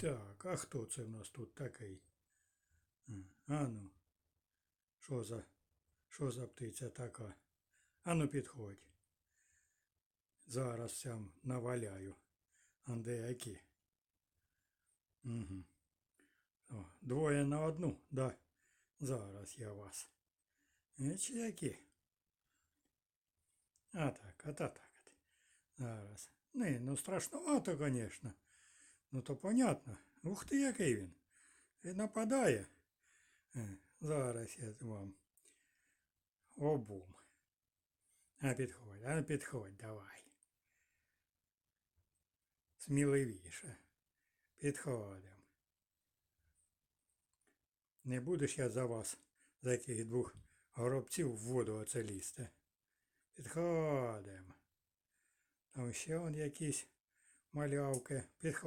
Так, а хто це в нас тут такий? А ну. Що за, що за птиця така? А ну підходь. Зараз сам наваляю. А де? Угу. О, двоє на одну, да. Зараз я вас. Е, Чи які? А так, а та так. Зараз. Не, ну страшновато, звісно. Ну то понятно. Ух ти, який він. І нападає. Е, Зараз я вам обум. А підходь, а підходь, давай. Сміливіше. Підходимо. Не будеш я за вас, за яких двох горобців в воду оце лізти. Підходимо. Там ще он якісь малявки. Підходимо.